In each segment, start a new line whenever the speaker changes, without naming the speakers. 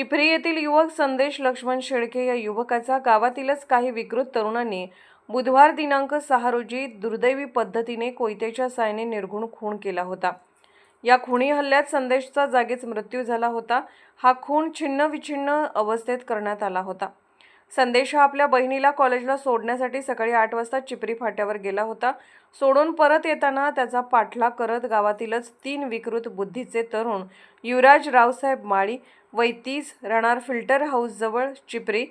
चिपरी येथील युवक संदेश लक्ष्मण शेळके या युवकाचा गावातीलच काही विकृत तरुणांनी बुधवार दिनांक सहा रोजी दुर्दैवी पद्धतीने कोयतेच्या सायने निर्घुण खून केला होता. या खुणी हल्ल्यात संदेशचा जागीच मृत्यू झाला होता. हा खून छिन्न विछिन्न अवस्थेत करण्यात आला होता. संदेश हा आपल्या बहिणीला कॉलेजला सोडण्यासाठी सकाळी आठ वाजता चिपरी फाट्यावर गेला होता. सोडून परत येताना त्याचा पाठला करत गावातीलच तीन विकृत बुद्धीचे तरुण युवराज रावसाहेब माळी वैतीस रणार राहणार फिल्टर हाऊसजवळ चिपरी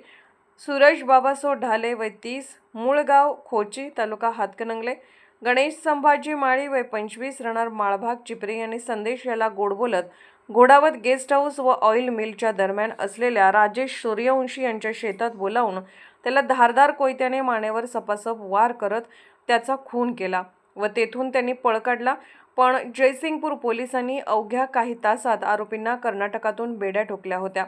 सूरज बाबासो ढाले वैतीस मूळगाव खोची तालुका हातकणंगले गणेश संभाजी माळी वय पंचवीस राहणार माळभाग चिपरी यांनी संदेश याला गोड बोलत घोडावत गेस्ट हाऊस व ऑइल मिलच्या दरम्यान असलेल्या राजेश सूर्यवंशी यांच्या शेतात बोलावून त्याला धारदार कोयत्याने मानेवर सपासप वार करत त्याचा खून केला व तेथून त्यांनी पळ काढला. पण जयसिंगपूर पोलिसांनी अवघ्या काही तासात आरोपींना कर्नाटकातून बेड्या ठोकल्या होत्या.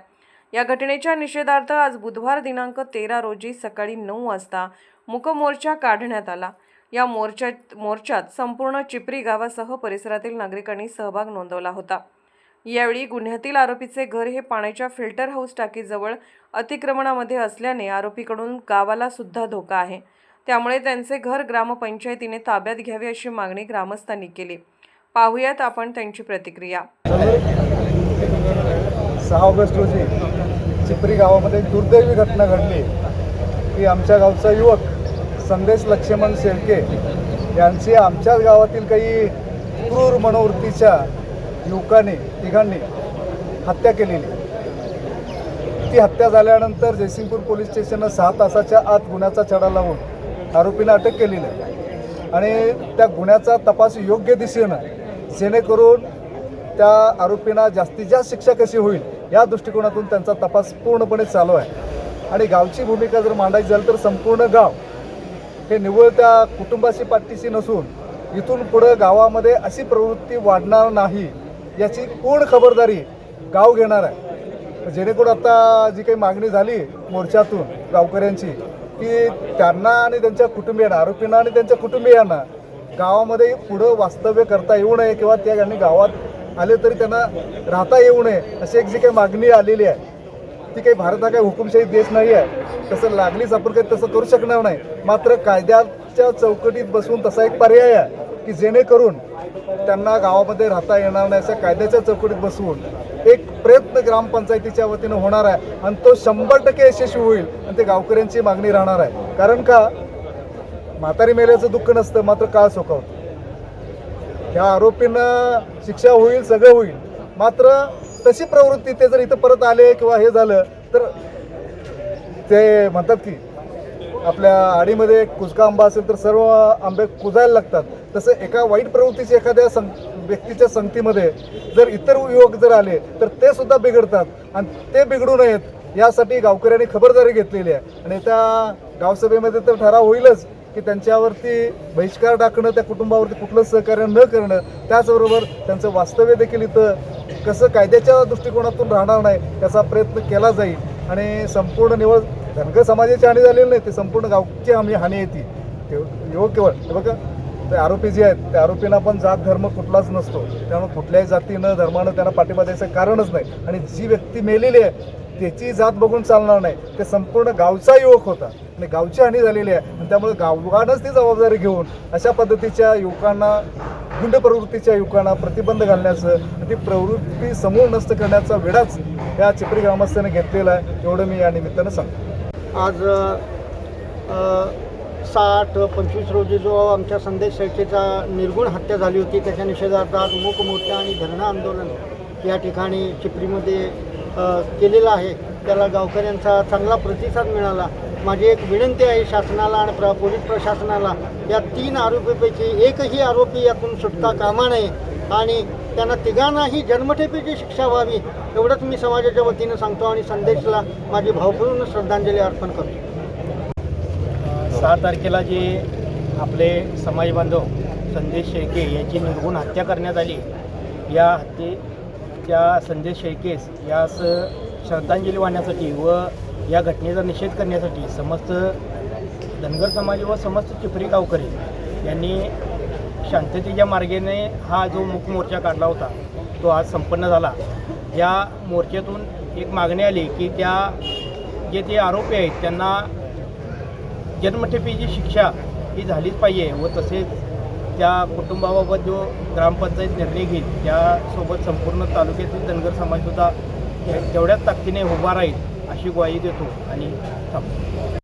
या घटनेच्या निषेधार्थ आज बुधवार दिनांक तेरा रोजी सकाळी नऊ वाजता मुकमोर्चा काढण्यात आला. या मोर्चात मोर्चात संपूर्ण चिपरी गावासह परिसरातील नागरिकांनी सहभाग नोंदवला होता. यावेळी गुन्ह्यातील आरोपीचे घर हे पाण्याच्या फिल्टर हाऊस टाकीजवळ अतिक्रमणामध्ये असल्याने आरोपीकडून गावाला सुद्धा धोका आहे. त्यामुळे त्यांचे घर ग्रामपंचायतीने ताब्यात घ्यावे अशी मागणी ग्रामस्थांनी केली. पाहूयात आपण त्यांची प्रतिक्रिया.
सहा ऑगस्ट रोजी चिपरी गावामध्ये दुर्दैवी घटना घडली. की आमच्या गावचा युवक संदेश लक्ष्मण शेळके यांची आमच्याच गावातील काही क्रूर मनोवृत्तीच्या युवकांनी तिघांनी हत्या केलेली. ती हत्या झाल्यानंतर जयसिंगपूर पोलीस स्टेशननं सहा तासाच्या आत गुन्ह्याचा छडा लावून आरोपींना अटक केलेली आहे. आणि त्या गुन्ह्याचा तपास योग्य दिशेनं जेणेकरून त्या आरोपींना जास्तीत जास्त शिक्षा कशी होईल या दृष्टिकोनातून त्यांचा तपास पूर्णपणे चालू आहे. आणि गावची भूमिका जर मांडायची झाली तर संपूर्ण गाव हे निव्वळ त्या कुटुंबाशी पाठीशी नसून इथून पुढं गावामध्ये अशी प्रवृत्ती वाढणार नाही याची पूर्ण खबरदारी गाव घेणार आहे? जेणेकरून आता जी काही मागणी झाली मोर्चातून गावकऱ्यांची की त्यांना आणि त्यांच्या कुटुंबियांना आरोपींना आणि त्यांच्या कुटुंबियांना गावामध्ये पुढं वास्तव्य करता येऊ नये किंवा त्या यांनी गावात आले तरी त्यांना राहता येऊ नये अशी एक जी काही मागणी आलेली आहे. ती काही भारत हा काही हुकुमशाही देश नाही आहे तसं लागलीच आपण काही तसं करू शकणार नाही. मात्र कायद्याच्या चौकटीत बसून तसा एक पर्याय आहे की जेणेकरून त्यांना गावामध्ये राहता येणार नाही अशा कायद्याच्या चौकटीत बसवून एक प्रयत्न ग्रामपंचायतीच्या वतीनं होणार आहे आणि तो शंभर टक्के यशस्वी होईल आणि ते गावकऱ्यांची मागणी राहणार आहे. कारण का? म्हातारी मेल्याचं दुःख नसतं मात्र काळ सोकावतं. ह्या आरोपींना शिक्षा होईल सगळं होईल. मात्र तशी प्रवृत्ती ते जर इथं परत आले किंवा हे झालं तर ते म्हणतात की आपल्या आडीमध्ये कुचका आंबा असेल तर सर्व आंबे कुजायला लागतात. तसं एका वाईट प्रवृत्तीच्या एखाद्या सं व्यक्तीच्या संगतीमध्ये जर इतर युवक जर आले तर ते सुद्धा बिघडतात आणि ते बिघडू नयेत यासाठी गावकऱ्यांनी खबरदारी घेतलेली आहे. आणि त्या गावसभेमध्ये तर ठराव होईलच की त्यांच्यावरती बहिष्कार टाकणं त्या कुटुंबावरती कुठलं सहकार्य न करणं त्याचबरोबर त्यांचं वास्तव्य देखील इथं कसं कायद्याच्या दृष्टिकोनातून राहणार नाही त्याचा प्रयत्न केला जाईल. आणि संपूर्ण निवड धनगर समाजाची हानी झालेली नाही ते संपूर्ण गावची आम्ही हानी येते ते. योग्य केवळ बघा ते आरोपी जे आहेत त्या आरोपींना पण जात धर्म कुठलाच नसतो. त्यामुळे कुठल्याही जातीनं धर्मानं त्यांना पाठिंबा द्यायचं कारणच नाही. आणि जी व्यक्ती मेलेली आहे त्याची जात बघून चालणार नाही. ते संपूर्ण गावचा युवक होता. आणि गावची हानी झालेली आहे. आणि त्यामुळे गावानंच ती जबाबदारी घेऊन अशा पद्धतीच्या युवकांना गुंड प्रवृत्तीच्या युवकांना प्रतिबंध घालण्याचं ती प्रवृत्ती समूळ नष्ट करण्याचा विडाच या चिपरी ग्रामस्थाने घेतलेला आहे. एवढं मी या निमित्तानं सांगतो.
आज साठ पंचवीस रोजी जो आमच्या संदेश शेळकेचा निर्गुण हत्या झाली होती त्याच्या निषेधार्थ आज मूकमोर्चा आणि धरणं आंदोलन या ठिकाणी चिपरीमध्ये केलेलं आहे. त्याला गावकऱ्यांचा चांगला प्रतिसाद मिळाला. माझी एक विनंती आहे शासनाला आणि प्र पोलीस प्रशासनाला या तीन आरोपीपैकी एकही आरोपी यातून सुटता कामा नये आणि त्यांना तिघांनाही जन्मठेपीची शिक्षा व्हावी एवढंच मी समाजाच्या वतीनं सांगतो आणि संदेशला माझी भावपूर्ण श्रद्धांजली अर्पण करतो.
सहा तारखेला जे आपले समाजबांधव संदेश शेळके यांची निर्गुण हत्या करण्यात आली या हत्ये त्या संदेश शेळकेस यास श्रद्धांजली वाहण्यासाठी व या घटनेचा निषेध करण्यासाठी समस्त धनगर समाज व समस्त चिपरी गावकरी यांनी शांततेच्या मार्गाने हा जो मूक मोर्चा काढला होता तो आज संपन्न झाला. या मोर्चातून एक मागणी आली की त्या जे ते आरोपी आहेत त्यांना जन्मठेपीची शिक्षा ही झालीच पाहिजे व तसेच त्या कुटुंबाबाबत जो ग्रामपंचायत निर्णय घेईल त्यासोबत संपूर्ण तालुक्यातील धनगर समाजसुद्धा तेवढ्याच ताकदीने उभा राहील अशी ग्वाही देतो आणि थांबतो.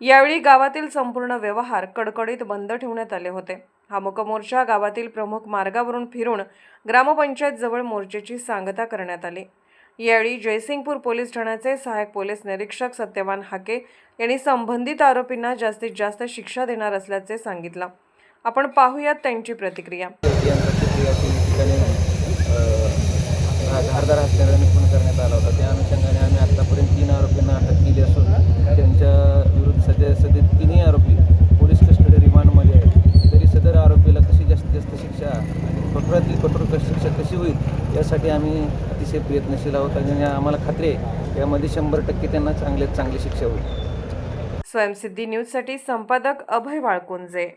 यावेळी गावातील संपूर्ण व्यवहार कडकडीत बंद ठेवण्यात आले होते. हा मोर्चा गावातील प्रमुख मार्गावरून फिरून ग्रामपंचायत जवळ मोर्चेची सांगता करण्यात आली. यावेळी जयसिंगपूर पोलीस ठाण्याचे सहाय्यक पोलीस निरीक्षक सत्यवान हाके यांनी संबंधित आरोपींना जास्तीत जास्त शिक्षा देणार असल्याचे सांगितलं. आपण पाहूयात त्यांची प्रतिक्रिया
यांचा चित्रियाची ठिकाणी अ, धारदार हत्याराने खून करण्यात आला होता त्या अनुषंगाने आम्ही आत्तापर्यंत तीन आरोपींना अटक केली असून त्यांच्या विरुद्ध सध्या सध्या तिन्ही आरोपी पोलीस कस्टडी रिमांडमध्ये आहेत तरी सदर आरोपीला कशी जास्तीत जास्त शिक्षा आणि कठोरातील कठोर क- शिक्षा कशी होईल यासाठी आम्ही अतिशय प्रयत्नशील आहोत आणि आम्हाला खात्री आहे यामध्ये शंभर टक्के त्यांना चांगल्यात चांगली शिक्षा होईल.
स्वयंसिद्धी न्यूजसाठी संपादक अभय वाळकुंजे.